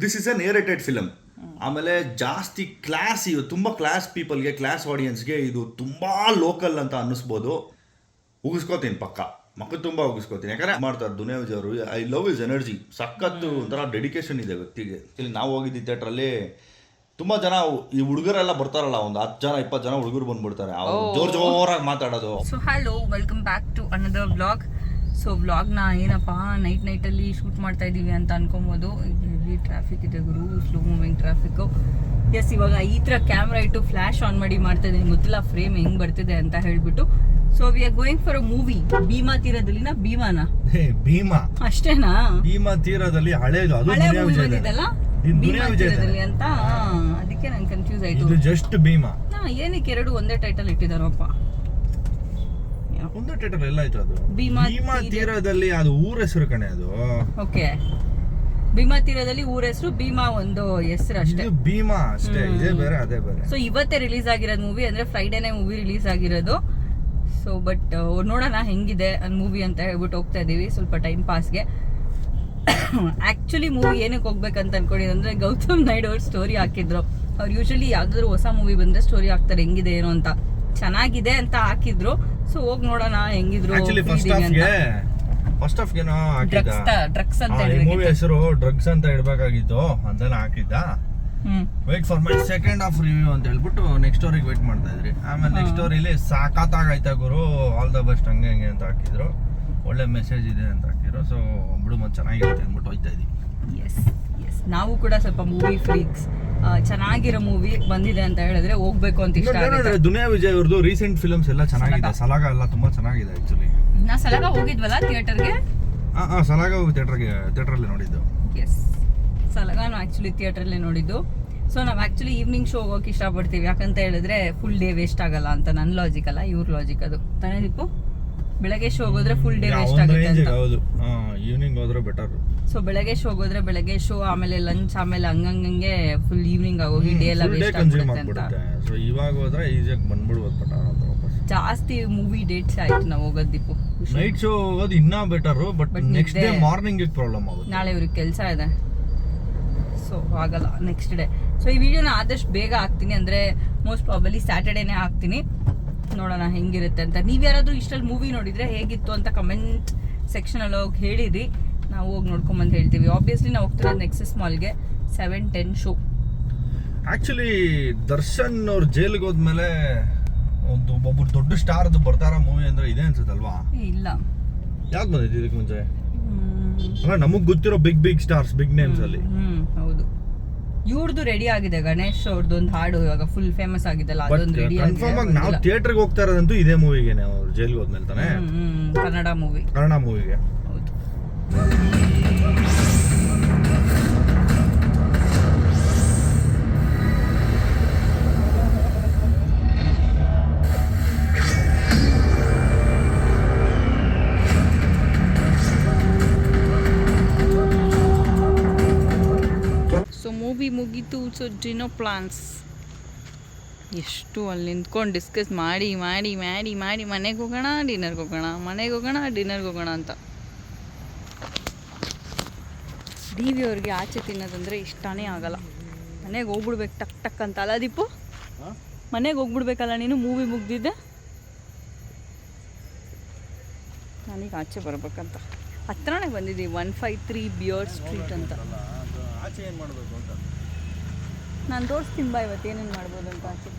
This is a narrated film ಆಮೇಲೆ ಜಾಸ್ತಿ class ಇವು ತುಂಬ ಕ್ಲಾಸ್ ಪೀಪಲ್ಗೆ ಕ್ಲಾಸ್ ಆಡಿಯನ್ಸ್ಗೆ ಇದು ತುಂಬ ಲೋಕಲ್ ಅಂತ ಅನ್ನಿಸ್ಬೋದು. ಉಗಿಸ್ಕೋತೀನಿ ಪಕ್ಕ. ಮಕ್ಕ ತುಂಬ ಉಗಿಸ್ಕೋತೀನಿ. ಯಾಕಂದ್ರೆ ಮಾಡ್ತಾರೆ ದುನಿಯಾ ವಿಜಯ್ ಅವರು ಐ ಲವ್ ಇಸ್ ಎನರ್ಜಿ ಸಖತ್ತು ಒಂಥರ ಡೆಡಿಕೇಶನ್ ಇದೆ ವ್ಯಕ್ತಿಗೆ. ಇಲ್ಲಿ ನಾವು ಹೋಗಿದ್ದ ಥಿಯೇಟ್ರಲ್ಲಿ ತುಂಬ ಜನ ಈ ಹುಡುಗರೆಲ್ಲ ಬರ್ತಾರಲ್ಲ ಒಂದು ಹತ್ತು ಜನ ಇಪ್ಪತ್ತು ಜನ ಹುಡುಗರು ಬಂದ್ಬಿಡ್ತಾರೆ. ಅವ್ರು ಜೋರ್ ಜೋರಾಗಿ ಮಾತಾಡೋದು. So hello welcome back to another vlog so ವ್ಲಾಗ್ನ ಏನಪ್ಪ ನೈಟ್ ನೈಟಲ್ಲಿ ಶೂಟ್ ಮಾಡ್ತಾ ಇದ್ದೀವಿ ಅಂತ ಅನ್ಕೊಬೋದು. ಹೆವಿ ಟ್ರಾಫಿಕ್ ಇದೆ ಗುರು ಸ್ಲೋ ಮೂವಿಂಗ್ ಟ್ರಾಫಿಕ್ಕು ಎಸ್ ಇವಾಗ ಈ ಥರ ಕ್ಯಾಮ್ರಾ ಇಟ್ಟು ಫ್ಲ್ಯಾಶ್ ಆನ್ ಮಾಡಿ ಮಾಡ್ತಾ ಇದ್ದೀನಿ ಗೊತ್ತಿಲ್ಲ ಫ್ರೇಮ್ ಹೆಂಗ್ ಬರ್ತಿದೆ ಅಂತ ಹೇಳ್ಬಿಟ್ಟು. So we are going for a movie Bhima ತೀರದಲ್ಲಿನ ಭೀಮಾನ? ಭೀಮಾ. ಅಷ್ಟೇನಾ? ಭೀಮಾ ತೀರದಲ್ಲಿ ಹಳೇದು ಅದು ಹಳೆ ಮೂವಿ ಬಂದಿದ್ದಲ್ಲ ಭೀಮಾ ತೀರದಲ್ಲಿ ಅಂತ? ಅದಕ್ಕೆ ನಂಗೆ ಕನ್ಫ್ಯೂಸ್ ಆಯ್ತು. ಜಸ್ಟ್ ಭೀಮಾ. ಏನಕ್ಕೆ ಎರಡು ಒಂದೇ ಟೈಟಲ್ ಇಟ್ಟಿದಾರಪ್ಪ ಒಂದು ಟೈಟಲ್ ಎಲ್ಲ ಆಯ್ತು ಅದು. ಭೀಮಾ ಭೀಮಾ ತೀರದಲ್ಲಿ ಅದು ಊರ ಹೆಸರು ಕಣೆ ಅದು. ಓಕೆ. ಭೀಮಾ ತೀರದಲ್ಲಿ ಊರ ಹೆಸರು ಭೀಮಾ ಒಂದು ಹೆಸರು ಅಷ್ಟೇ. ಇದು ಭೀಮಾ ಅಷ್ಟೇ ಇದೇ ಬೇರೆ ಅದೇ ಬೇರೆ. ಸೊ ಇವತ್ತೇ ರಿಲೀಸ್ ಆಗಿರೋದು ಮೂವಿ ಅಂದ್ರೆ ಫ್ರೈಡೇನೇ ಮೂವಿ ರಿಲೀಸ್ ಆಗಿರೋದು. ಸೊ ಬಟ್ ನೋಡೋಣ ಹೆಂಗಿದೆ ಮೂವಿ ಅಂತ ಹೇಳ್ಬಿಟ್ಟು ಹೋಗ್ತಾ ಇದೀವಿ ಸ್ವಲ್ಪ ಟೈಮ್ ಪಾಸ್ಗೆ ಆಕ್ಚುಲಿ ಮೂವಿ ಏನಕ್ಕೆ ಹೋಗ್ಬೇಕಂತ ಅನ್ಕೊಂಡಿದ್ದು ಅಂದ್ರೆ ಗೌತಮ್ ನಾಯ್ಡು ಅವ್ರ ಸ್ಟೋರಿ ಹಾಕಿದ್ರು. ಅವ್ರು ಯೂಶಲಿ ಯಾವ್ದಾದ್ರು ಹೊಸ ಮೂವಿ ಬಂದ್ರೆ ಸ್ಟೋರಿ ಹಾಕ್ತಾರೆ ಹೆಂಗಿದೆ ಏನು ಅಂತ. ಚೆನ್ನಾಗಿದೆ ಅಂತ ಹಾಕಿದ್ರು. ಸೊ ಹೋಗಿ ನೋಡೋಣ ಹೆಂಗಿದ್ರು ಆಕ್ಚುಲಿ ಫಸ್ಟ್ ಹಾಫ್ಗೆ ಫಸ್ಟ್ ಡ್ರಗ್ಸ್ ಡ್ರಗ್ಸ್ ಅಂತ ಮೂವಿ ಹೆಸರು ಡ್ರಗ್ಸ್ ಅಂತ ಇಡಬೇಕಾಗಿತ್ತು ಅಂತೆಲ್ಲ ಹಾಕಿದ್ದ. Wait for my second of review ಅಂತ ಹೇಳ್ಬಿಟ್ಟು ನೆಕ್ಸ್ಟ್ ಸ್ಟೋರಿಗೆ ವೇಟ್ ಮಾಡ್ತಾ ಇದ್ರಿ. ಆಮೇಲೆ ನೆಕ್ಸ್ಟ್ ಸ್ಟೋರಿಲಿ ಸಾಕಾತಾಗೈತಾ ಗುರು ಆಲ್ ದ ಬೆಸ್ಟ್ ಹಂಗೆ ಹಂಗೆ ಅಂತ ಹಾಕಿದ್ರು. ಒಳ್ಳೆ ಮೆಸೇಜ್ ಇದೆ ಅಂತ ಹಾಕಿದ್ರು. ಸೊ ಬಿಡು ಮತ್ತೆ ಚೆನ್ನಾಗಿರುತ್ತೆ ಅಂದ್ಬಿಟ್ಟು ಹೋಯ್ತಾ ಇದೀವಿ ಎಸ್ ಎಸ್ ನಾವು ಕೂಡ ಸ್ವಲ್ಪ ಮೂವಿ ಫ್ರೀಕ್ಸ್ ಚೆನ್ನಾಗಿರೋ ಮೂವಿ ಬಂದಿದೆ ಅಂತ ಹೇಳಿದ್ರೆ ಹೋಗ್ಬೇಕು ಅಂತ ಇಷ್ಟ ಆಗುತ್ತೆ. ದುನಿಯಾ ವಿಜಯ್ ಅವ್ರದ್ದು ರೀಸೆಂಟ್ ಫಿಲ್ಮ್ಸ್ ಎಲ್ಲ ಚೆನ್ನಾಗಿದೆ. ಸಲಾಗ. ಎಲ್ಲ ತುಂಬಾ ಚೆನ್ನಾಗಿದೆ ಆಕ್ಚುಲಿ ನಾ ಸಲಾಗ ಹೋಗಿದ್ವಲ್ಲ ಥಿಯೇಟರ್ಗೆ ಆ ಹಾ ಸಲಾಗ ಥಿಯೇಟರ್ ಅಲ್ಲಿ ನೋಡಿದ್ದು. ಎಸ್ ಸಲಗಾನು ಥಿಯೇಟರ್ ಅಲ್ಲಿ ನೋಡಿದ್ದು. ಸೊ ನಾವು ಆಕ್ಚುಲಿ ಈವ್ನಿಂಗ್ ಶೋ ಹೋಗೋಕೆ ಇಷ್ಟಪಡ್ತೀವಿ. ಯಾಕಂತ ಹೇಳಿದ್ರೆ ಫುಲ್ ಡೇ ವೇಸ್ಟ್ ಆಗಲ್ಲ ಅಂತ ನನ್ನ ಲಾಜಿಕ್ ಅಲ್ಲ ಇವ್ರ ಲಾಜಿಕ್ ಅದು. ತಾನೇ ದೀಪು? ಬೆಳಗ್ಗೆ ಶೋ ಹೋಗೋದ್ರೆ ಫುಲ್ ಡೇ ವೇಸ್ಟ್ ಆಗುತ್ತೆ ಅಂತ. ಹೌದು. ಈವ್ನಿಂಗ್ ಹೋದ್ರೆ ಬೆಟರ್ ಸೊ ಬೆಳಗ್ಗೆ ಶೋ ಹೋಗೋದ್ರೆ ಬೆಳಗ್ಗೆ ಶೋ ಆಮೇಲೆ ಲಂಚ್ ಆಮೇಲೆ ಹಂಗಂಗೆ ಫುಲ್ ಈವ್ನಿಂಗ್ ಆಗೋಗಿ ಡೇ ಎಲ್ಲ ವೇಸ್ಟ್ ಆಗುತ್ತೆ ಆಗ್ಬಿಡುತ್ತೆ ಅಂತ. ಸೊ ಇವಾಗ ಹೋದ್ರೆ ಈಜಿಯಾಗಿ ಬಂದ್ಬಿಡ್ಬೋದು ಪಟಾರ ಜಾಸ್ತಿ ಮೂವಿ ಡೇಟ್ಸ್ ಆಯ್ತು ನಾವು ಹೋಗೋದು ದೀಪು. ನೈಟ್ ಶೋ ಹೋಗೋದು ಇನ್ನೂ better but next day morning problem ಆಗುತ್ತೆ. ನಾಳೆ ಇವ್ರಿಗೆ ಕೆಲಸ ಇದೆ. ಸೊ ಆಗಲ್ಲ ನೆಕ್ಸ್ಟ್ ಡೇ ಸೊ ಈ ವಿಡಿಯೋನ ಆದಷ್ಟು ಬೇಗ ಹಾಕ್ತೀನಿ. ಅಂದರೆ ಮೋಸ್ಟ್ ಪ್ರಾಬಲಿ ಸ್ಯಾಟರ್ಡೇನೇ ಹಾಕ್ತೀನಿ. ನೋಡೋಣ ಹೆಂಗಿರುತ್ತೆ ಅಂತ. ನೀವು ಯಾರಾದರೂ ಇಷ್ಟಲ್ಲಿ ಮೂವಿ ನೋಡಿದರೆ ಹೇಗಿತ್ತು ಅಂತ ಕಮೆಂಟ್ ಸೆಕ್ಷನಲ್ಲಿ ಹೋಗಿ ಹೇಳಿರಿ. ನಾವು ಹೋಗಿ ನೋಡ್ಕೊಂಬಂದು ಹೇಳ್ತೀವಿ. ಆಬ್ವಿಯಸ್ಲಿ ನಾವು ಹೋಗ್ತಿರೋದು Nexus ಮಾಲ್ಗೆ seven ten show actually Darshan ಅವ್ರ ಜೈಲಿಗೆ ಹೋದ್ಮೇಲೆ ಒಂದು ಒಬ್ಬರು ದೊಡ್ಡ ಸ್ಟಾರ್ದು ಬರ್ತಾರ ಮೂವಿ ಅಂದ್ರೆ ಇದೆ ಅನ್ಸುತ್ತಲ್ವಾ? ಇಲ್ಲ. ಯಾಕೆ ಬಂದಿದ್ದು ಇದಕ್ಕೆ ಮುಂಚೆ. ಅಲ್ಲ ನಮಗ್ ಗೊತ್ತಿರೋ big big stars big names ಅಲ್ಲಿ. ಹ್ಮ್ ಹೌದು. ಇವ್ರದ್ದು ರೆಡಿ ಆಗಿದೆ. ಗಣೇಶ್ ಅವ್ರದ್ದು ಒಂದು ಹಾಡು ಇವಾಗ ಫುಲ್ ಫೇಮಸ್ ಆಗಿದೆಲ್ಲ ಅದೊಂದು ರೆಡಿ ಕನ್ಫರ್ಮ್ ಆಗಿ ನಾವು ಥಿಯೇಟರ್ಗೆ ಹೋಗ್ತಾ ಇರೋದಂತೂ ಇದೇ ಮೂವಿಗೆನೆ ಅವ್ರು ಜೈಲ್ಗೆ ಹೋದ್ಮೇಲೆ ತಾನೆ? ಕನ್ನಡ ಮೂವಿ ಕನ್ನಡ ಮೂವಿಗೆ ಹೌದು. ಮುಗೀತು ಸೊ ಡಿನೋ ಪ್ಲಾನ್ಸ್ ಎಷ್ಟು ಅಲ್ಲಿ ನಿಂತ್ಕೊಂಡು ಡಿಸ್ಕಸ್ ಮಾಡಿ ಮಾಡಿ ಮಾಡಿ ಮಾಡಿ ಮನೆಗೆ ಹೋಗೋಣ ಡಿನ್ನರ್ಗೆ ಹೋಗೋಣ ಮನೆಗೆ ಹೋಗೋಣ ಡಿನ್ನರ್ಗೆ ಹೋಗೋಣ ಅಂತ. ಡಿ ವಿ ಅವ್ರಿಗೆ ಆಚೆ ತಿನ್ನೋದಂದ್ರೆ ಇಷ್ಟನೇ ಆಗಲ್ಲ. ಮನೆಗೆ ಹೋಗ್ಬಿಡ್ಬೇಕು ಟಕ್ ಟಕ್ ಅಂತ ಅಲ್ಲ ದೀಪು ಮನೆಗೆ ಹೋಗ್ಬಿಡ್ಬೇಕಲ್ಲ ನೀನು ಮೂವಿ ಮುಗ್ದಿದ್ದೆ? ನನಗೆ ಆಚೆ ಬರ್ಬೇಕಂತ. ಹತ್ರನೇ ಬಂದಿದ್ದೀವಿ one five three beer street ಅಂತ. ಆಚೆ ಏನು ಮಾಡಬೇಕು ಅಂತ. ನಾನು ತೋರಿಸ್ತೀನಿ ಬಾ ಇವತ್ತು ಏನೇನು ಮಾಡ್ಬೋದು ಅಂತ ಆಚೆ.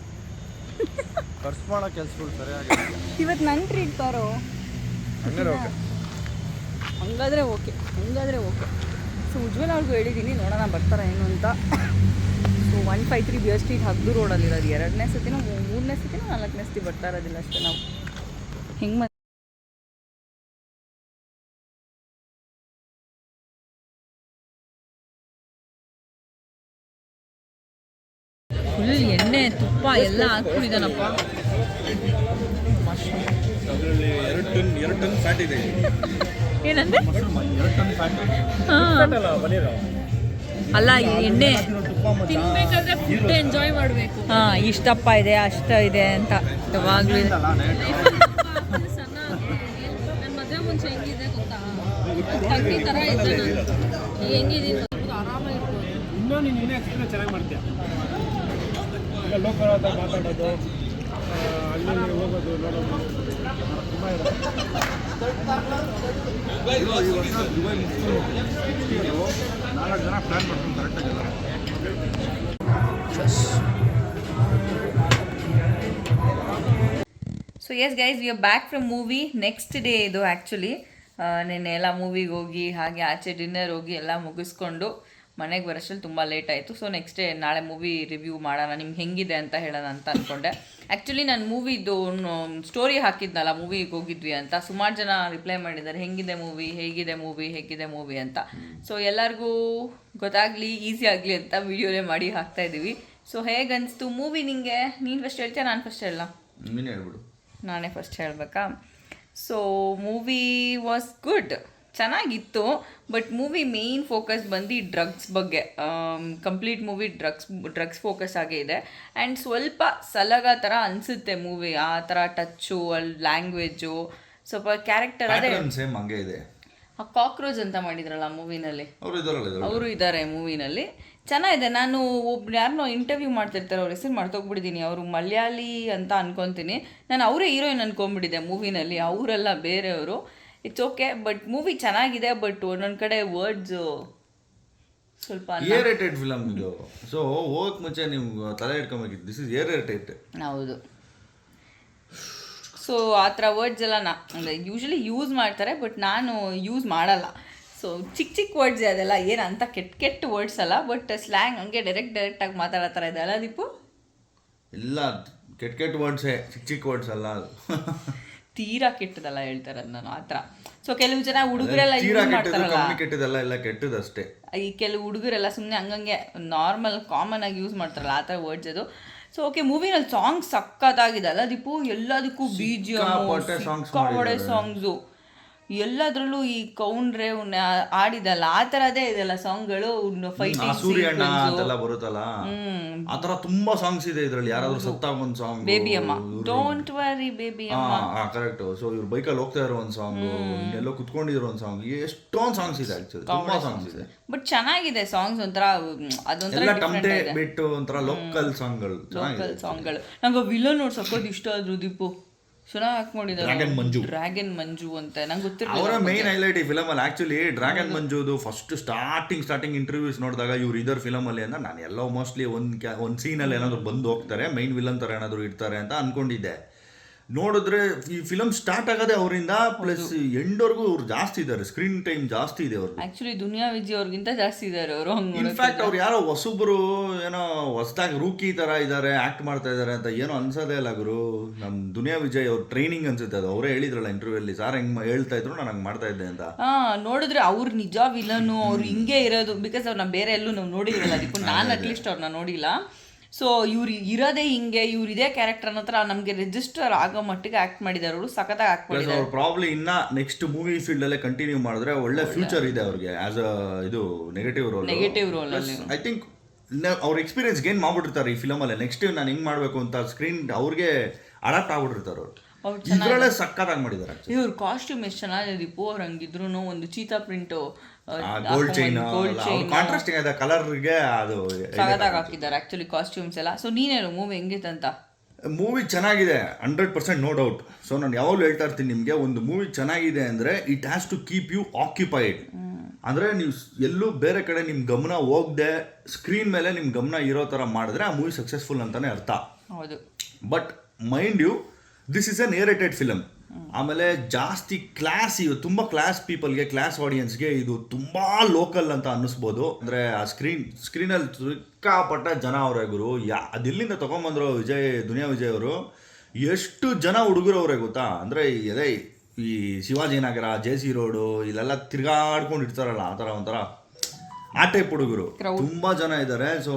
ಖರ್ಚು ಮಾಡೋ ಕೆಲಸಗಳು ಸರಿಯಾಗಿ ಇವತ್ತು ನನ್ನ ಟ್ರೀಟ್ ಬಾರೋ ಹಂಗಾದ್ರೆ ಓಕೆ ಹಂಗಾದ್ರೆ ಓಕೆ ಸೊ ಉಜ್ವಲ್ ಅವ್ರಿಗೂ ಹೇಳಿದ್ದೀನಿ ನೋಡೋಣ ಬರ್ತಾರೆ ಏನು ಅಂತ. So one five three B S street ಹಗ್ದು ರೋಡಲ್ಲಿರೋದು ಎರಡನೇ ಸತಿನೋ ಮೂರನೇ ಸತಿನೋ ನಾಲ್ಕನೇ ಸತಿ ಬರ್ತಾ ಇರೋದಿಲ್ಲ ಅಷ್ಟೇ ನಾವು. ಹೆಂಗೆ ತುಪ್ಪ ಎಲ್ಲ ಹಾಕ್ಬಿಟ್ಟಿದ್ದಾನಪ್ಪ. ಅದರಲ್ಲಿ ಎರಡು ಟನ್ ಎರಡು ಟನ್ ಫ್ಯಾಟ್ ಇದೆ. ಏನಂದ್ರೆ ಅಲ್ಲ ಈ ಎಣ್ಣೆ. ತಿನ್ಬೇಕಾದ್ರೆ ಫುಡ್ ಎಂಜಾಯ್ ಮಾಡಬೇಕು. ಹಾ ಇಷ್ಟಪ್ಪ ಇದೆ ಅಷ್ಟ ಇದೆ ಅಂತ. ಯಾವಾಗ್ಲೂ ಇದೆ. ಸಣ್ಣ ನನ್ನ ಮದುವೆ ಮುಂಚೆ ಹೆಂಗಿದೆ ಇನ್ನೂ ನೀನು ಇನ್ನೂ ಚೆನ್ನಾಗಿ ಮಾಡ್ತೀಯ? ಈಗ ಲೋಕಲ್ ಹತ್ರ ಮಾತಾಡೋದು ಅಲ್ಲಿ ಇಲ್ಲಿ ಹೋಗೋದು ನೋಡೋದು ತುಂಬ ಇದೆ. ಈ ವರ್ಷ ದುಬೈ ಮುಗಿಸ್ಕೊಂಡು ನಾಲ್ಕು ಜನ ಪ್ಲ್ಯಾನ್ ಮಾಡ್ಕೊಂಡು ಕರೆಕ್ಟಾಗಿಲ್ಲ so yes guys you are back from movie next day ಇದು ಆ್ಯಕ್ಚುಲಿ ನಿನ್ನೆ ಎಲ್ಲ ಮೂವಿಗೆ ಹೋಗಿ ಹಾಗೆ ಆಚೆ ಡಿನ್ನರ್ ಹೋಗಿ ಎಲ್ಲ ಮುಗಿಸ್ಕೊಂಡು ಮನೆಗೆ ಬರೋಷ್ಟ್ರಲ್ಲಿ ತುಂಬ ಲೇಟ್ ಆಯಿತು. ಸೊ ನೆಕ್ಸ್ಟ್ ಡೇ ನಾಳೆ ಮೂವಿ ರಿವ್ಯೂ ಮಾಡೋಣ ನಿಮ್ಗೆ ಹೆಂಗಿದೆ ಅಂತ ಹೇಳೋಣ ಅಂತ ಅಂದ್ಕೊಂಡೆ ಆ್ಯಕ್ಚುಲಿ ನಾನು ಮೂವಿದು ಸ್ಟೋರಿ ಹಾಕಿದ್ನಲ್ಲ ಮೂವಿಗೆ ಹೋಗಿದ್ವಿ ಅಂತ. ಸುಮಾರು ಜನ ರಿಪ್ಲೈ ಮಾಡಿದ್ದಾರೆ ಹೆಂಗಿದೆ ಮೂವಿ ಹೇಗಿದೆ ಮೂವಿ ಹೇಗಿದೆ ಮೂವಿ ಅಂತ. ಸೊ ಎಲ್ಲರಿಗೂ ಗೊತ್ತಾಗಲಿ ಈಸಿ ಆಗಲಿ ಅಂತ ವಿಡಿಯೋನೇ ಮಾಡಿ ಹಾಕ್ತಾ ಇದ್ದೀವಿ. ಸೊ ಹೇಗನ್ನಿಸ್ತು ಮೂವಿ ನಿಮಗೆ ನೀನು ಫಸ್ಟ್ ಹೇಳ್ತೀಯ ನಾನು ಫಸ್ಟ್ ಹೇಳಲ್ಲ ನೀನು ಹೇಳ್ಬಿಡು. ನಾನೇ ಫಸ್ಟ್ ಹೇಳಬೇಕಾ? ಸೊ ಮೂವಿ ವಾಸ್ ಗುಡ್ ಚೆನ್ನಾಗಿತ್ತು ಬಟ್ ಮೂವಿ ಮೇಯ್ನ್ ಫೋಕಸ್ ಬಂದು ಡ್ರಗ್ಸ್ ಬಗ್ಗೆ complete movie drugs drugs focus ಆಗೇ ಇದೆ. ಆ್ಯಂಡ್ ಸ್ವಲ್ಪ ಸಲಗ ಥರ ಅನಿಸುತ್ತೆ ಮೂವಿ ಆ ಥರ ಟಚ್ಚು ಅಲ್ಲಿ ಲ್ಯಾಂಗ್ವೇಜು ಸ್ವಲ್ಪ ಕ್ಯಾರೆಕ್ಟರ್ ಅದೇ. ಸೇಮ್ ಹಂಗೆ ಇದೆ. ಆ ಕಾಕ್ರೋಚ್ ಅಂತ ಮಾಡಿದ್ರಲ್ಲ ಮೂವಿನಲ್ಲಿ? ಅವ್ರು ಇದ್ದಾರೆ ಮೂವಿನಲ್ಲಿ. ಚೆನ್ನಾಗಿದೆ ನಾನು ಒಬ್ರು ಯಾರನ್ನೋ ಇಂಟರ್ವ್ಯೂ ಮಾಡ್ತಿರ್ತಾರೆ ಅವ್ರ ಹೆಸರು ಹೋಗ್ಬಿಡಿದೀನಿ ಅವರು ಮಲಯಾಳಿ ಅಂತ ಅನ್ಕೊತೀನಿ. ನಾನು ಅವರೇ ಹೀರೋಯಿನ್ ಅನ್ಕೊಂಡ್ಬಿಟ್ಟಿದ್ದೆ ಮೂವಿನಲ್ಲಿ ಅವರೆಲ್ಲ ಬೇರೆಯವರು. ಇಟ್ಸ್ ಓಕೆ ಬಟ್ ಮೂವಿ ಚೆನ್ನಾಗಿದೆ ಬಟ್ ಒಂದೊಂದು ಕಡೆ ವರ್ಡ್ಸು ಸ್ವಲ್ಪ ಏರೇಟೆಡ್ ರೇಟೆಡ್ ಫಿಲಮ್ ಇದು. ಸೊ ಹೋಗಕ್ ಮುಂಚೆ ನೀವು ತಲೆ ಇಟ್ಕೊಬೇಕಿತ್ತು this is A rated rated ಹೌದು. ಸೊ ಆ ಥರ ವರ್ಡ್ಸ್ ಎಲ್ಲ ನಾ ಅಂದರೆ ಯೂಶ್ವಲಿ ಯೂಸ್ ಮಾಡ್ತಾರೆ ಬಟ್ ನಾನು ಯೂಸ್ ಮಾಡಲ್ಲ. ಸೊ ಚಿಕ್ಕ ಚಿಕ್ಕ ವರ್ಡ್ಸ್ ಅದೆಲ್ಲ ಏನು ಅಂತ ಕೆಟ್ಟ ಕೆಟ್ಟ ವರ್ಡ್ಸ್ ಅಲ್ಲ ಬಟ್ ಸ್ಲ್ಯಾಂಗ್ ಹಂಗೆ ಡೈರೆಕ್ಟ್ ಡೈರೆಕ್ಟಾಗಿ ಮಾತಾಡೋ ಥರ ಇದೆ ಅಲ್ಲ ದೀಪು? ಇಲ್ಲ ಕೆಟ್ಟ ಕೆಟ್ಟ ವರ್ಡ್ಸೇ ಚಿಕ್ಕ ಚಿಕ್ಕ ವರ್ಡ್ಸ್ ಅಲ್ಲ ಅದು. ತೀರಾ ಕೆಟ್ಟದಲ್ಲ ಹೇಳ್ತಾರೆ ನಾನು ಆ ಥರ. ಸೊ ಕೆಲವು ಜನ ಹುಡುಗರೆಲ್ಲ ಯೂಸ್ ಮಾಡ್ತಾರಲ್ಲ. ಕೆಟ್ಟದಲ್ಲ ಎಲ್ಲ ಕೆಟ್ಟದಷ್ಟೇ ಈ ಕೆಲವು ಹುಡುಗರೆಲ್ಲ ಸುಮ್ಮನೆ ಹಂಗಂಗೆ ನಾರ್ಮಲ್ ಕಾಮನ್ ಆಗಿ ಯೂಸ್ ಮಾಡ್ತಾರಲ್ಲ ಆ ಥರ ವರ್ಡ್ಸ್ ಅದು. ಸೊ ಓಕೆ ಮೂವಿನಲ್ಲಿ ಸಾಂಗ್ಸ್ ಸಕ್ಕತ್ತಾಗಿದೆ ಅಲ್ಲ ದೀಪು? ಎಲ್ಲದಕ್ಕೂ ಬಿ ಜಿ. ಸಾಂಗ್ಸು ಎಲ್ಲದರಲ್ಲೂ ಈ ಕೌಂಡ್ರೆ ಅವ್ನ ಆಡಿದಲ್ಲ ಆ ತರದೇ ಇದೆಲ್ಲ ಸಾಂಗ್ಗಳು ಸೂರ್ಯಣ್ಣ ಅಂತೆಲ್ಲ ಬರುತ್ತಲ್ಲ? ಆ ತರ ತುಂಬಾ ಸಾಂಗ್ಸ್ ಇದೆ ಇದ್ರಲ್ಲಿ ಯಾರಾದ್ರೂ ಸತ್ತಾಗ ಒಂದ್ ಸಾಂಗ್ ಬೇಬಿ ಅಮ್ಮ. ಡೋಂಟ್ ವರಿ ಬೇಬಿ ಅಮ್ಮ. ಕರೆಕ್ಟ್ ಸೊ ಇವ್ರು ಬೈಕಲ್ಲಿ ಹೋಗ್ತಾ ಇರೋ ಒಂದ್ ಸಾಂಗ್ ಎಲ್ಲೋ ಕುತ್ಕೊಂಡಿರೋ ಒಂದ್ ಸಾಂಗ್ ಎಷ್ಟೊಂದ್ ಸಾಂಗ್ಸ್ ಇದೆ ಆಕ್ಚುಲಿ ತುಂಬಾ ಸಾಂಗ್ಸ್ ಇದೆ. ಬಟ್ ಚೆನ್ನಾಗಿದೆ ಸಾಂಗ್ಸ್ ಒಂಥರ ಅದೊಂಥರ ಟಮಟೆ ಬಿಟ್ಟು ಒಂಥರ ಲೋಕಲ್ ಸಾಂಗ್ಗಳು ಲೋಕಲ್ ಸಾಂಗ್ಗಳು ನಂಗೆ ವಿಲನ್ ನೋಡ್ಸಕ್ಕೋದು ಇಷ್ಟ ಆದ್ರು ದೀಪು. ಚೆನ್ನಾಗಿ ಹಾಕ್ ಮಾಡಿದ್ದಾರೆ Dragon ಮಂಜು. ಡ್ರ್ಯಾಗನ್ ಮಂಜು ಅಂತ. ನಂಗೆ ಗೊತ್ತಿರಲಿಲ್ಲ ಅವರ ಮೇನ್ ಹೈಲೈಟ್ ಈ ಫಿಲಮ್ ಅಲ್ಲಿ ಆಕ್ಚುಲಿ ಡ್ರ್ಯಾಗನ್ ಮಂಜುದು ಫಸ್ಟ್ ಸ್ಟಾರ್ಟಿಂಗ್ ಸ್ಟಾರ್ಟಿಂಗ್ ಇಂಟರ್ವ್ಯೂಸ್ ನೋಡಿದಾಗ ಇವ್ರು ಇದರ್ ಫಿಲಮ್ ಅಲ್ಲಿ ಅಂದ್ರೆ ನಾನು ಎಲ್ಲೋ ಮೋಸ್ಟ್ಲಿ ಒಂದು ಕ್ಯಾ ಸೀನಲ್ಲಿ ಸೀನ್ ಅಲ್ಲಿ ಏನಾದ್ರು ಬಂದು ಹೋಗ್ತಾರೆ ಮೈನ್ ವಿಲನ್ ತರ ಏನಾದರೂ ಇರ್ತಾರೆ ಅಂತ ಅನ್ಕೊಂಡಿದ್ದೆ. ನೋಡಿದ್ರೆ ಈ ಫಿಲಮ್ ಸ್ಟಾರ್ಟ್ ಆಗೋದೇ ಅವರಿಂದ ಪ್ಲಸ್ ಎಂಡ್ವರೆಗೂ ಅವ್ರು ಜಾಸ್ತಿ ಇದ್ದಾರೆ. ಸ್ಕ್ರೀನ್ ಟೈಮ್ ಜಾಸ್ತಿ ಇದೆ ಅವ್ರಿಗೆ ಆಕ್ಚುಲಿ ದುನಿಯಾ ವಿಜಯ್ ಅವ್ರಿಗಿಂತ ಜಾಸ್ತಿ ಇದ್ದಾರೆ ಅವರು ಹಂಗೆ ಇನ್ಫ್ಯಾಕ್ಟ್ ಅವ್ರು ಯಾರೋ ಹೊಸಬ್ರು ಏನೋ ಹೊಸದಾಗಿ ರೂಕಿ ತರ ಇದ್ದಾರೆ ಆಕ್ಟ್ ಮಾಡ್ತಾ ಇದ್ದಾರೆ ಅಂತ ಏನೋ ಅನ್ಸೋದೇ ಇಲ್ಲ ಗುರು. ನಮ್ ದುನಿಯಾ ವಿಜಯ್ ಅವ್ರ ಟ್ರೈನಿಂಗ್ ಅನ್ಸುತ್ತೆ ಅದು. ಅವರೇ ಹೇಳಿದ್ರಲ್ಲ ಇಂಟರ್ವ್ಯೂ ಅಲ್ಲಿ ಸಾರ್ ಹೆಂಗ್ ಹೇಳ್ತಾ ಇದ್ರು ನಾನು ಹಂಗ್ ಮಾಡ್ತಾ ಇದ್ದೆ ಅಂತ. ಹಾ ನೋಡಿದ್ರೆ ಅವ್ರು ನಿಜ ವಿಲನ್ ಅವ್ರು ಹಿಂಗೆ ಇರೋದು ಬಿಕಾಸ್ ಅವ್ರನ್ನ ಬೇರೆ ಎಲ್ಲೂ ನಾವು ನೋಡಿರಲ್ಲ. ಅದಕ್ಕೂ ನಾನು ಅಟ್ಲೀಸ್ಟ್ ಅವ್ರನ್ನ ನೋಡಿಲ್ಲ. ಸೊ ಇವ್ರು ಇರೋದೇ ಹಿಂಗೆ ಇವ್ರು ಇದೇ ಕ್ಯಾರೆಕ್ಟರ್ ಹತ್ರ ನಮಗೆ ರಿಜಿಸ್ಟರ್ ಆಗೋ ಮಟ್ಟಿಗೆ ಆಕ್ಟ್ ಮಾಡಿದ್ದಾರೆ ಅವರು ಸಖತ್ತಾಗಿ ಆಕ್ಟ್ ಮಾಡಿದ್ದಾರೆ ಅವ್ರು ಪ್ರಾಬ್ಲಿ ಇನ್ನ ನೆಕ್ಸ್ಟ್ ಮೂವಿ ಫೀಲ್ಡ್ ಅಲ್ಲೇ ಕಂಟಿನ್ಯೂ ಮಾಡಿದ್ರೆ ಒಳ್ಳೆ ಫ್ಯೂಚರ್ ಇದೆ ಅವ್ರಿಗೆ ಆಸ್ ಅ ಇದು negative role negative role I think ಅವ್ರ ಎಕ್ಸ್ಪೀರಿಯನ್ಸ್ ಗೇನ್ ಮಾಡ್ಬಿಟ್ಟಿರ್ತಾರೆ ಈ ಫಿಲಮ್ ಅಲ್ಲಿ. ನೆಕ್ಸ್ಟ್ ನಾನು ಹಿಂಗ್ ಮಾಡ್ಬೇಕು ಅಂತ ಸ್ಕ್ರೀನ್ ಅವ್ರಿಗೆ ಅಡಾಪ್ಟ್ ಆಗ್ಬಿಟ್ಟಿರ್ತಾರೆ ಅವ್ರು. ಇದ್ರಲ್ಲೇ ಸಕ್ಕತ್ತಾಗಿ ಮಾಡಿದ್ದಾರೆ. ಇವ್ರ ಕಾಸ್ಟ್ಯೂಮ್ ಎಷ್ಟು ಚೆನ್ನಾಗಿದೆ ದೀಪು ಅವ್ರು ಹಂಗಿದ್ರು ಒಂದು cheetah print gold chain contrasting ಇದೆ ಕಲರ್ಗೆ ಅದು ಸಗದಾಗ ಹಾಕಿದ್ದಾರೆ ಆಕ್ಚುಲಿ ಕಾಸ್ಟ್ಯೂಮ್ಸ್ ಎಲ್ಲ. ಸೊ ನೀನೇನು ಮೂವಿ ಹೆಂಗಿತ್ತಂತ? ಮೂವಿ ಚೆನ್ನಾಗಿದೆ hundred percent no doubt so ನಾನು ಯಾವಾಗಲೂ ಹೇಳ್ತಾ ಇರ್ತೀನಿ ನಿಮಗೆ ಒಂದು ಮೂವಿ ಚೆನ್ನಾಗಿದೆ ಅಂದರೆ it has to keep you occupied ಅಂದರೆ ನೀವು ಎಲ್ಲೂ ಬೇರೆ ಕಡೆ ನಿಮ್ಮ ಗಮನ ಹೋಗದೆ ಸ್ಕ್ರೀನ್ ಮೇಲೆ ನಿಮ್ಮ ಗಮನ ಇರೋ ಥರ ಮಾಡಿದ್ರೆ ಆ ಮೂವಿ ಸಕ್ಸಸ್ಫುಲ್ ಅಂತಲೇ ಅರ್ಥ. ಹೌದು. But mind you this is an A rated film ಆಮೇಲೆ ಜಾಸ್ತಿ ಕ್ಲಾಸ್ ಇವು ತುಂಬ ಕ್ಲಾಸ್ ಪೀಪಲ್ಗೆ ಕ್ಲಾಸ್ ಆಡಿಯನ್ಸ್ಗೆ ಇದು ತುಂಬ ಲೋಕಲ್ ಅಂತ ಅನ್ನಿಸ್ಬೋದು. ಅಂದರೆ ಆ ಸ್ಕ್ರೀನ್ ಸ್ಕ್ರೀನಲ್ಲಿ ಸಿಕ್ಕಾಪಟ್ಟ ಜನ ಅವರೇ ಗುರು. ಯಾ ಅದೆಲ್ಲಿಂದ ತೊಗೊಂಬಂದ್ರು ವಿಜಯ್ ದುನಿಯಾ ವಿಜಯ್ ಅವರು? ಎಷ್ಟು ಜನ ಹುಡುಗರು ಅವರೇ ಗೊತ್ತಾ? ಅಂದರೆ ಅದೇ ಈ ಶಿವಾಜಿನಗರ ಜೆ ಸಿ ರೋಡು ಇಲ್ಲೆಲ್ಲ ತಿರ್ಗಾಡ್ಕೊಂಡು ಇರ್ತಾರಲ್ಲ ಆ ಥರ ಒಂಥರ ಆ ಟೈಪ್ ಹುಡುಗರು. ತುಂಬಾ ಜನ ಇದ್ದಾರೆ ಸೊ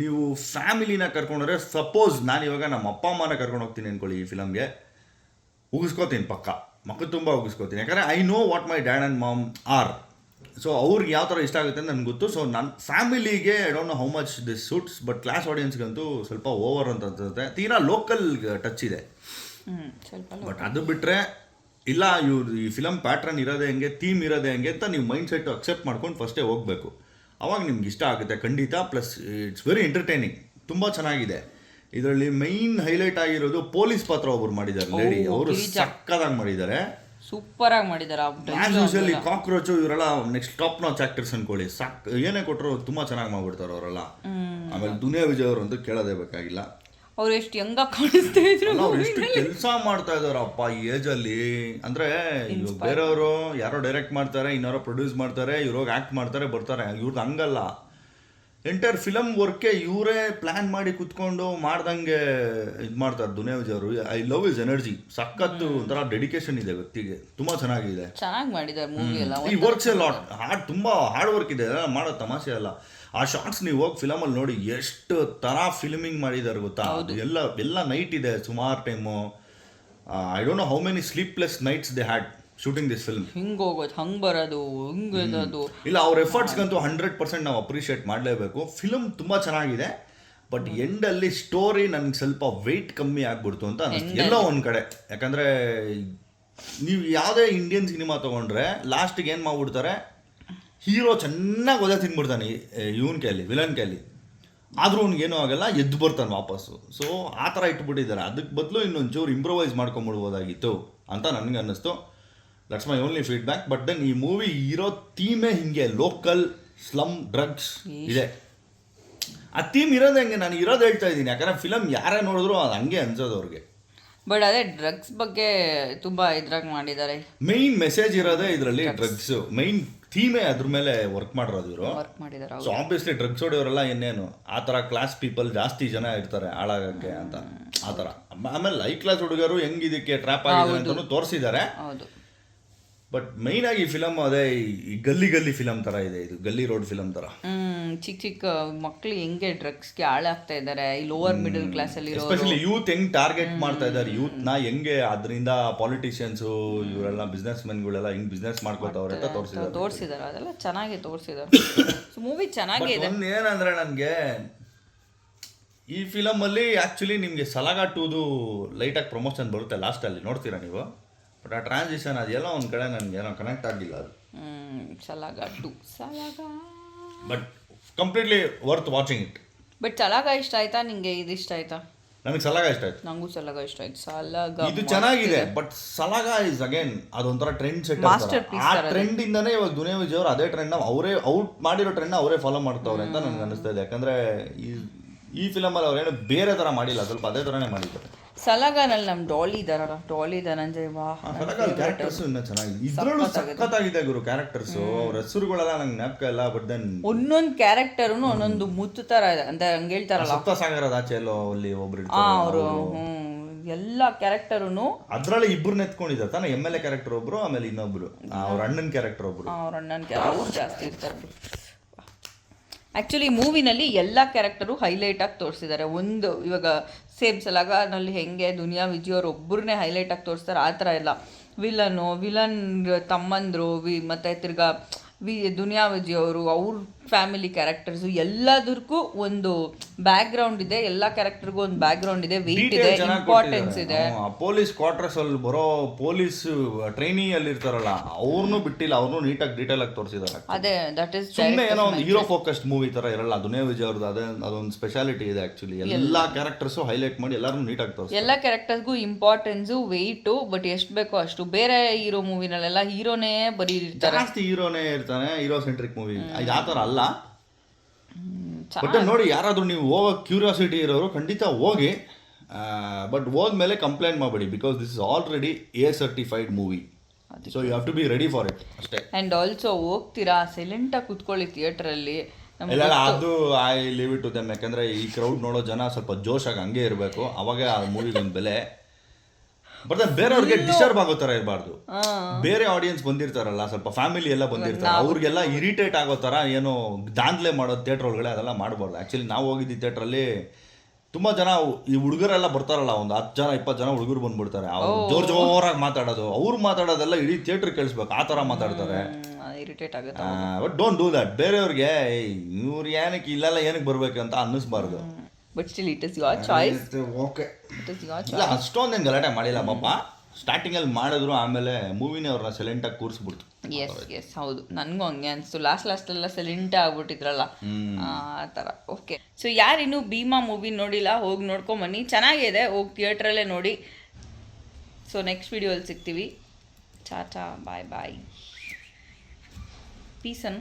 ನೀವು ಫ್ಯಾಮಿಲಿನ ಕರ್ಕೊಂಡ್ರೆ ಸಪೋಸ್ ನಾನು ಇವಾಗ ನಮ್ಮ ಅಪ್ಪ ಅಮ್ಮನ ಕರ್ಕೊಂಡು ಹೋಗ್ತೀನಿ ಅನ್ಕೊಳ್ಳಿ ಈ ಫಿಲಮ್ಗೆ ಉಗಿಸ್ಕೋತೀನಿ ಪಕ್ಕ. ಮಕ್ಕಳು ತುಂಬ ಉಗಿಸ್ಕೋತೀನಿ. ಯಾಕಂದರೆ I know what my dad and mom are so ಅವ್ರಿಗೆ ಯಾವ ಥರ ಇಷ್ಟ ಆಗುತ್ತೆ ಅಂತ ನನಗೆ ಗೊತ್ತು. ಸೊ ನನ್ನ ಫ್ಯಾಮಿಲಿಗೆ I don't know how much this suits but class ಆಡಿಯನ್ಸ್ಗಂತೂ ಸ್ವಲ್ಪ ಓವರ್ ಅಂತ ಅನ್ಸುತ್ತೆ. ತೀರಾ ಲೋಕಲ್ ಟಚ್ ಇದೆ. ಹ್ಮ್ ಸ್ವಲ್ಪ ಬಟ್ ಅದು ಬಿಟ್ಟರೆ ಇಲ್ಲ ಇವ್ರು ಈ ಫಿಲಮ್ ಪ್ಯಾಟ್ರನ್ ಇರೋದೇ ಹೆಂಗೆ ಥೀಮ್ ಇರೋದೇ ಹೆಂಗೆ ಅಂತ ನೀವು ಮೈಂಡ್ ಸೆಟ್ ಅಕ್ಸೆಪ್ಟ್ ಮಾಡ್ಕೊಂಡು ಫಸ್ಟೇ ಹೋಗಬೇಕು. ಅವಾಗ ನಿಮ್ಗೆ ಇಷ್ಟ ಆಗುತ್ತೆ ಖಂಡಿತ. ಪ್ಲಸ್ ಇಟ್ಸ್ ವೆರಿ ಎಂಟರ್ಟೈನಿಂಗ್ ತುಂಬ ಚೆನ್ನಾಗಿದೆ. ಇದರಲ್ಲಿ ಮೈನ್ ಹೈಲೈಟ್ ಆಗಿರೋದು ಪೊಲೀಸ್ ಪಾತ್ರ ಒಬ್ರು ಮಾಡಿದ್ದಾರೆ. ಲೇಡಿ ಅವರು ಸಕ್ಕದಾಗಿ ಮಾಡಿದ್ದಾರೆ. ಸೂಪರ್ ಆಗಿ ಮಾಡಿದ್ದಾರೆ ಆಸ್ ಯೂಶಲ್ ಈ ಕಾಕ್ರೋಚು ಇವರೆಲ್ಲ ನೆಕ್ಸ್ಟ್ ಟಾಪ್ ನಾಚ್ ಆಕ್ಟರ್ಸ್ ಅನ್ಕೊಳ್ಳಿ. ಸಾಕ್ ಏನೇ ಕೊಟ್ಟರು ತುಂಬಾ ಚೆನ್ನಾಗಿ ಮಾಡ್ಬಿಡ್ತಾರೆ ಅವರೆಲ್ಲ. ಆಮೇಲೆ ದುನಿಯಾ ವಿಜಯ್ ಅವರು ಅಂತೂ ಕೇಳದೇ ಬೇಕಾಗಿಲ್ಲ. ಅವ್ರು ಎಷ್ಟು ಹೆಂಗ ಕಾಣಿಸ್ತಾ ಇದ್ರು ಅವ್ರು ಎಷ್ಟು ಕೆಲಸ ಮಾಡ್ತಾ ಇದಾರಪ್ಪ ಈ ಏಜ್ ಅಲ್ಲಿ. ಅಂದ್ರೆ ಬೇರೆಯವರು ಯಾರೋ ಡೈರೆಕ್ಟ್ ಮಾಡ್ತಾರೆ ಇನ್ನಾರೋ ಪ್ರೊಡ್ಯೂಸ್ ಮಾಡ್ತಾರೆ ಇವ್ರೋಗಿ ಆಕ್ಟ್ ಮಾಡ್ತಾರೆ ಬರ್ತಾರೆ. ಇವ್ರದ್ದು ಹಂಗಲ್ಲ. ಎಂಟೈರ್ ಫಿಲಮ್ ವರ್ಕೆ ಇವರೇ ಪ್ಲಾನ್ ಮಾಡಿ ಕುತ್ಕೊಂಡು ಮಾಡ್ದಂಗೆ ಇದು ಮಾಡ್ತಾರೆ ದುನಿಯಾ ವಿಜಯ್ ಅವರು. ಐ ಲವ್ ಇಸ್ ಎನರ್ಜಿ ಸಖತ್ತು ಒಂಥರ ಡೆಡಿಕೇಶನ್ ಇದೆ ವ್ಯಕ್ತಿಗೆ ತುಂಬಾ ಚೆನ್ನಾಗಿದೆ. ಚೆನ್ನಾಗಿ ಮಾಡಿದ್ದಾರೆ ಮೂವಿ ಎಲ್ಲ. ಈ ವರ್ಕ್ಸ್ ಲಾಟ್ ಹಾರ್ಡ್ ತುಂಬಾ ಹಾರ್ಡ್ ವರ್ಕ್ ಇದೆ. ಮಾಡೋ ತಮಾಷೆ ಅಲ್ಲ. ಆ ಶಾರ್ಟ್ಸ್ ನೀವು ಹೋಗಿ ಫಿಲಮಲ್ಲಿ ನೋಡಿ ಎಷ್ಟು ತರ ಫಿಲ್ಮಿಂಗ್ ಮಾಡಿದ್ದಾರೆ ಗೊತ್ತಾ? ಅದು ಎಲ್ಲ ಎಲ್ಲ ನೈಟ್ ಇದೆ ಸುಮಾರು time I don't know how many sleepless nights they had shooting this film ಹಿಂಗ್ ಹೋಗೋದು ಹಂಗ್ ಬರೋದು ಹಿಂಗ್ ಇರೋದು ಇಲ್ಲ ಅವ್ರ ಎಫರ್ಟ್ಸ್ಗಂತೂ ಹಂಡ್ರೆಡ್ ಪರ್ಸೆಂಟ್ ನಾವು ಅಪ್ರಿಷಿಯೇಟ್ ಮಾಡಲೇಬೇಕು. ಫಿಲಮ್ ತುಂಬ ಚೆನ್ನಾಗಿದೆ ಬಟ್ ಎಂಡಲ್ಲಿ ಸ್ಟೋರಿ ನನಗೆ ಸ್ವಲ್ಪ ವೆಯ್ಟ್ ಕಮ್ಮಿ ಆಗ್ಬಿಡ್ತು ಅಂತ ಅನಿಸ್ತು ಎಲ್ಲೋ ಒಂದು ಕಡೆ. ಯಾಕಂದರೆ ನೀವು ಯಾವುದೇ ಇಂಡಿಯನ್ ಸಿನಿಮಾ ತೊಗೊಂಡ್ರೆ ಲಾಸ್ಟಿಗೆ ಏನು ಮಾಡ್ಬಿಡ್ತಾರೆ ಹೀರೋ ಚೆನ್ನಾಗಿ ಒದೆ ತಿನ್ಬಿಡ್ತಾನೆ ಇವನ್ ಕೈಲಿ ವಿಲನ್ ಕೈಲಿ ಆದರೂ ಅವ್ನಿಗೇನೂ ಆಗಲ್ಲ ಎದ್ದು ಬರ್ತಾನೆ ವಾಪಸ್ಸು. ಸೊ ಆ ಥರ ಇಟ್ಬಿಟ್ಟಿದ್ದಾರೆ. ಅದಕ್ಕೆ ಬದಲು ಇನ್ನೊಂಚೂರು ಇಂಪ್ರೊವೈಸ್ ಮಾಡ್ಕೊಂಬಿಡ್ಬೋದಾಗಿತ್ತು ಅಂತ ನನಗೆ ಅನ್ನಿಸ್ತು. That's my only feedback but then ಈ ಮೂವಿ ಇರೋ ಥೀಮೇ ಹಿಂಗೆ ಲೋಕಲ್ ಸ್ಲಮ್ ಡ್ರಗ್ಸ್ ಇದೆ. ಆ ಥೀಮ್ ಇರೋದು ಹೆಂಗೆ ನಾನು ಇರೋದು ಹೇಳ್ತಾ ಇದ್ದೀನಿ. ಯಾಕಂದ್ರೆ ಫಿಲಮ್ ಯಾರೇ ನೋಡಿದ್ರು ಅದು ಹಂಗೆ ಅನ್ಸೋದು ಅವ್ರಿಗೆ. ಬಟ್ ಅದೇ ಡ್ರಗ್ಸ್ ಬಗ್ಗೆ ತುಂಬಾ ಇದ್ರಾಗ ಮಾಡಿದ್ದಾರೆ ಮೈನ್ ಮೆಸೇಜ್ ಇರೋದೇ ಇದರಲ್ಲಿ ಡ್ರಗ್ಸ್ ಮೈನ್ ಥೀಮೇ ಅದ್ರ ಮೇಲೆ ವರ್ಕ್ ಮಾಡಿರೋದು ಇವರು. ವರ್ಕ್ ಮಾಡಿದ್ದಾರೆ ಸೊ ಆಬ್ವಿಯಸ್ಲಿ ಡ್ರಗ್ಸ್ ಹೊಡೆಯೋರೆಲ್ಲ ಇನ್ನೇನು? ಆ ಥರ ಕ್ಲಾಸ್ ಪೀಪಲ್ ಜಾಸ್ತಿ ಜನ ಇರ್ತಾರೆ ಹಾಳಾಗಕ್ಕೆ ಅಂತ. ಆ ಥರ. ಆಮೇಲೆ ಹೈ ಕ್ಲಾಸ್ ಹುಡುಗರು ಹೆಂಗ್ ಇದಕ್ಕೆ ಟ್ರ್ಯಾಪ್ ಆಗಿದೆ ಅಂತಲೂ ತೋರಿಸಿದ್ದಾರೆ. ಹೌದು. ಬಟ್ ಮೈನ್ ಆಗಿ ಫಿಲಮ್ ಅದೇ ಈ ಗಲ್ಲಿ ಗಲ್ಲಿ ಫಿಲಮ್ ತರ ಇದೆ ಇದು ಗಲ್ಲಿ ರೋಡ್ ಫಿಲಮ್ ತರ. ಚಿಕ್ಕ ಚಿಕ್ಕ ಮಕ್ಕಳು ಹೆಂಗೆ ಡ್ರಗ್ಸ್ಗೆ ಹಾಳಾಗ್ತಾ ಇದ್ದಾರೆ ಈ ಲೋವರ್ ಮಿಡಲ್ ಕ್ಲಾಸ್ ಅಲ್ಲಿ ಎಸ್ಪೆಷಲಿ ಯೂತ್ ಹೆಂಗ್ ಟಾರ್ಗೆಟ್ ಮಾಡ್ತಾ ಇದ್ದಾರೆ ಯೂತ್ನ ಹೆಂಗೆ ಅದರಿಂದ ಪಾಲಿಟಿಷಿಯನ್ಸ್ ಇವರೆಲ್ಲ ಬಿಸ್ನೆಸ್ ಮೆನ್ಗಳೆಲ್ಲ ಹೆಂಗ್ ಬಿಸ್ನೆಸ್ ಮಾಡ್ಕೋತಾವ್ರೆ ಅಂತ ತೋರಿಸಿದ್ರು ತೋರಿಸಿದ್ದಾರೆ. ಅದೆಲ್ಲ ಚೆನ್ನಾಗಿ ತೋರಿಸಿದ್ದಾರೆ. ಸೊ ಮೂವಿ ಚೆನ್ನಾಗಿ ಇದೆ. ಒಂದು ಏನಂದ್ರೆ ನನಗೆ ಈ ಫಿಲಮ್ ಅಲ್ಲಿ ಆಕ್ಚುಲಿ ನಿಮ್ಗೆ ಸಲಗಾಟುವುದು ಟೂದು ಲೈಟಾಗಿ ಪ್ರಮೋಷನ್ ಬರುತ್ತೆ ಲಾಸ್ಟ್ ಅಲ್ಲಿ ನೋಡ್ತೀರಾ ನೀವು? ಬಟ್ ಆ ಟ್ರಾನ್ಸಿಷನ್ ಅದೆಲ್ಲ ಒಂದು ಕಡೆ ನನಗೇನೋ ಕನೆಕ್ಟ್ ಆಗಿಲ್ಲ ಅದು. ಹ್ಮ್ Salaga to Salaga. But completely worth watching it but Salaga ಇಷ್ಟ ಆಯ್ತಾ? ನಿಂಗೆ ಇದು ಇಷ್ಟ ಆಯ್ತಾ? ನನಗೆ ಸಲಾಗ ಇಷ್ಟ ಆಯ್ತು. ನಂಗೂ ಸಲಾಗ ಇಷ್ಟ ಆಯ್ತು. ಸಲಾಗ ಇದು ಚೆನ್ನಾಗಿದೆ ಬಟ್ ಸಲಾಗ ಇಸ್ ಅಗೇನ್ ಅದೊಂಥರ ಟ್ರೆಂಡ್ ಸೆಟ್ Masterpiece ಆ ಟ್ರೆಂಡ್ ಇಂದಾನೇ ಇವಾಗ ದುನಿಯಾ ವಿಜಯ್ ಅವರು ಅದೇ ಟ್ರೆಂಡ್ ಅವರೇ ಔಟ್ ಮಾಡಿರೋ ಟ್ರೆಂಡ್ ಅವರೇ ಫಾಲೋ ಮಾಡ್ತಾವ್ರೆ ಅಂತ ನನಗೆ ಅನಿಸ್ತಾ ಇದೆ. ಯಾಕಂದ್ರೆ ಈ ಈ ಫಿಲಮಲ್ಲಿ ಅವ್ರೇನು ಬೇರೆ ತರ ಮಾಡಿಲ್ಲ ಸ್ವಲ್ಪ ಅದೇ ತರನೇ ಮಾಡಿದ್ದಾರೆ. ಸಲಾಗನಲ್ಲಿ ನಮ್ ಡಾಲಿ ಇದಾರಲ್ಲ ಡಾಲಿ ಧನಂಜಯ್ ವಾ. ಕ್ಯಾರೆಕ್ಟರ್ಸ್ ಇನ್ನ ಚೆನ್ನಾಗಿದೆ ಇದ್ರಲ್ಲೂ ಸಖತ್ತಾಗಿದೆ ಗುರು ಕ್ಯಾರೆಕ್ಟರ್ಸ್ ಅವ್ರ ಹೆಸರುಗಳೆಲ್ಲ ನಂಗೆ ಜ್ಞಾಪಕ ಇಲ್ಲ ಬಟ್ ದೆನ್ ಒಂದೊಂದು ಕ್ಯಾರೆಕ್ಟರ್ ಒಂದೊಂದು ಮುತ್ತು ತರ ಇದೆ. ಅಂತ ಹಂಗೆ ಹೇಳ್ತಾರಲ್ಲ. ಸಪ್ತ ಸಾಗರದ ಆಚೆ ಎಲ್ಲೋ ಅಲ್ಲಿ ಒಬ್ರು ಅವರು ಎಲ್ಲ ಕ್ಯಾರೆಕ್ಟರುನು ಅದ್ರಲ್ಲಿ ಇಬ್ರು ಎತ್ಕೊಂಡಿದ್ದಾರೆ ತಾನೆ ಎಂ ಎಲ್ ಎ ಕ್ಯಾರೆಕ್ಟರ್ ಒಬ್ರು ಆಮೇಲೆ ಇನ್ನೊಬ್ರು. ಅವ್ರ ಅಣ್ಣನ ಕ್ಯಾರೆಕ್ಟರ್ ಒಬ್ರು. ಅವ್ರ ಅಣ್ಣನ ಕ್ಯಾರೆಕ್ಟರ್ ಜಾಸ್ತಿ ಇರ್ತಾರೆ ಆ್ಯಕ್ಚುಲಿ ಮೂವಿನಲ್ಲಿ ಎಲ್ಲ ಕ್ಯಾರೆಕ್ಟರು ಹೈಲೈಟ್ ಆಗಿ ತೋರಿಸಿದ್ದಾರೆ. ಒಂದು ಇವಾಗ ಸೇಮ್ ಸಲಾಗನಲ್ಲಿ ಹೆಂಗೆ ದುನಿಯಾ ವಿಜಯ್ ಅವ್ರು ಒಬ್ಬರನ್ನೇ ಹೈಲೈಟ್ ಆಗಿ ತೋರಿಸ್ತಾರೆ, ಆ ಥರ ಎಲ್ಲ ವಿಲನ್ನು ವಿಲನ್ ತಮ್ಮಂದರು, ವಿ ಮತ್ತು ತಿರ್ಗಾ, ವಿ ದುನಿಯಾ ವಿಜಯ್ ಅವರು ಅವ್ರ ಫ್ಯಾಮಿಲಿ ಕ್ಯಾರೆಕ್ಟರ್ಸು ಎಲ್ಲದಕ್ಕೂ ಒಂದು ಬ್ಯಾಕ್ ಗ್ರೌಂಡ್ ಇದೆ ಎಲ್ಲ ಕ್ಯಾರೆಕ್ಟರ್ಗೂ ಒಂದು ಬ್ಯಾಕ್ ಗ್ರೌಂಡ್ ಇದೆ ವೆಯ್ಟ್ ಇದೆ. ಇಂಪಾರ್ಟೆನ್ಸ್ ಇದೆ ಪೊಲೀಸ್ ಕ್ವಾರ್ಟರ್ಸ್ ಅಲ್ಲಿ ಬರೋ ಪೊಲೀಸ್ ಟ್ರೈನಿ ಅಲ್ಲಿ ಇರ್ತಾರಲ್ಲ ಅವ್ರನ್ನೂ ಬಿಟ್ಟಿಲ್ಲ ಅವ್ರನ್ನೂ ನೀಟಾಗಿ ಡೀಟೇಲ್ ಆಗಿ ತೋರಿಸಿದ್ದಾರೆ. ಅದೇ ದಟ್ ಇಸ್ ಸುಮ್ಮನೆ ಏನೋ ಒಂದು ಹೀರೋ ಫೋಕಸ್ಡ್ ಮೂವಿ ತರ ಇರಲ್ಲ ಅದನ್ನೇ ವಿಜಯ್ ಅವ್ರದ್ದು ಅದೇ ಅದೊಂದು ಸ್ಪೆಷಾಲಿಟಿ ಇದೆ ಆಕ್ಚುಲಿ ಎಲ್ಲಾ ಕ್ಯಾರೆಕ್ಟರ್ಸು ಹೈಲೈಟ್ ಮಾಡಿ ಎಲ್ಲರೂ ನೀಟಾಗಿ ತೋರಿಸಿ ಎಲ್ಲ ಕ್ಯಾರೆಕ್ಟರ್ಸ್ಗೂ ಇಂಪಾರ್ಟೆನ್ಸು ವೆಯ್ಟು ಬಟ್ ಎಷ್ಟು ಬೇಕೋ ಅಷ್ಟು. ಬೇರೆ ಹೀರೋ ಮೂವಿನಲ್ಲೆಲ್ಲ ಹೀರೋನೇ ಬರೀ ಇರ್ತಾರೆ. ಜಾಸ್ತಿ ಹೀರೋನೇ ಇರ್ತಾನೆ ಹೀರೋ ಸೆಂಟ್ರಿಕ್ ಮೂವಿ ಯಾವ ಥರ ಅಲ್ಲ. ಚ- ಬಟ್ ನೋಡಿ ಯಾರಾದರೂ ನೀವು ಹೋಗೋ ಕ್ಯೂರಿಯಾಸಿಟಿ ಇರೋರು ಖಂಡಿತ ಹೋಗಿ ಬಟ್ ಹೋದ್ಮೇಲೆ ಕಂಪ್ಲೇಂಟ್ ಮಾಡಬೇಡಿ because this is already A certified movie so you have to be ready for it ಅಷ್ಟೇ. ಆ್ಯಂಡ್ ಆಲ್ಸೋ ಹೋಗ್ತೀರಾ? ಸೈಲೆಂಟಾಗಿ ಕುತ್ಕೊಳ್ಳಿ ಥಿಯೇಟ್ರಲ್ಲಿ ಇಲ್ಲ ಅದು I leave it to them ಯಾಕಂದ್ರೆ ಈ ಕ್ರೌಡ್ ನೋಡೋ ಜನ ಸ್ವಲ್ಪ ಜೋಶಾಗಿ ಹಂಗೆ ಇರಬೇಕು. ಅವಾಗ ಆ ಮೂವಿಗೆ ಒಂದು ಬೆಲೆ. ಬಟ್ ಬೇರೆಯವ್ರಿಗೆ ಡಿಸ್ಟರ್ಬ್ ಆಗೋ ಥರ ಇರಬಾರ್ದು. ಬೇರೆ ಆಡಿಯನ್ಸ್ ಬಂದಿರ್ತಾರಲ್ಲ ಸ್ವಲ್ಪ ಫ್ಯಾಮಿಲಿ ಎಲ್ಲ ಬಂದಿರ್ತಾರೆ. ಅವ್ರಿಗೆಲ್ಲ ಇರಿಟೇಟ್ ಆಗೋ ತರ ಏನೋ ದಾಂದ್ಲೆ ಮಾಡೋ ಥಿಯೇಟರ್ ಒಳಗಡೆ ಅದೆಲ್ಲ ಮಾಡಬಾರ್ದು. ಆ್ಯಕ್ಚುಲಿ ನಾವು ಹೋಗಿದ್ದ ಥಿಯೇಟ್ರಲ್ಲಿ ತುಂಬಾ ಜನ ಈ ಹುಡುಗರೆಲ್ಲ ಬರ್ತಾರಲ್ಲ ಒಂದು ಹತ್ತು ಜನ ಇಪ್ಪತ್ತು ಜನ ಹುಡುಗರು ಬಂದ್ಬಿಡ್ತಾರೆ. ಅವ್ರು ಜೋರ್ ಜೋರಾಗಿ ಮಾತಾಡೋದು. ಅವ್ರು ಮಾತಾಡೋದೆಲ್ಲ ಇಡೀ ಥಿಯೇಟ್ರ್ ಕೇಳಿಸ್ಬೇಕು. ಆ ತರ ಮಾತಾಡ್ತಾರೆ. ಇರಿಟೇಟ್ ಆಗುತ್ತೆ ಬಟ್ ಡೋಂಟ್ ಡೂ ದಟ್ ಬೇರೆಯವ್ರಿಗೆ ಇವ್ರು ಏನಕ್ಕೆ ಇಲ್ಲೆಲ್ಲ ಏನಕ್ಕೆ ಬರ್ಬೇಕು? ಅಂತ ಅನ್ನಿಸ್ಬಾರ್ದು. But still it is your choice okay it is your ಇಲ್ಲ ಅಷ್ಟೊಂದೇನು ಗಲಾಟೆ ಮಾಡಿಲ್ಲ ಪಾಪ. ಸ್ಟಾರ್ಟಿಂಗಲ್ಲಿ ಮಾಡಿದ್ರು ಆಮೇಲೆ ಮೂವಿನೇ ಅವ್ರನ್ನ ಸೈಲೆಂಟಾಗಿ ಕೂರಿಸ್ಬಿಡ್ತು. ಎಸ್ ಎಸ್ ಹೌದು. ನನಗೂ ಹಂಗೆ ಅನಿಸ್ತು. ಲಾಸ್ಟ್ ಲಾಸ್ಟೆಲ್ಲ ಸೆಲೆಂಟ್ ಆಗ್ಬಿಟ್ಟಿದ್ರಲ್ಲ ಆ ಥರ. ಓಕೆ ಸೊ ಯಾರಿನ್ನೂ ಭೀಮಾ ಮೂವಿ ನೋಡಿಲ್ಲ? ಹೋಗಿ ನೋಡ್ಕೊಂಬನ್ನಿ. ಚೆನ್ನಾಗಿದೆ. ಹೋಗಿ ಥಿಯೇಟ್ರಲ್ಲೇ ನೋಡಿ. ಸೊ ನೆಕ್ಸ್ಟ್ ವಿಡಿಯೋಲ್ಲಿ ಸಿಗ್ತೀವಿ. ಚಾ ಚಾ ಬಾಯ್ ಬಾಯ್ ಪೀಸನ್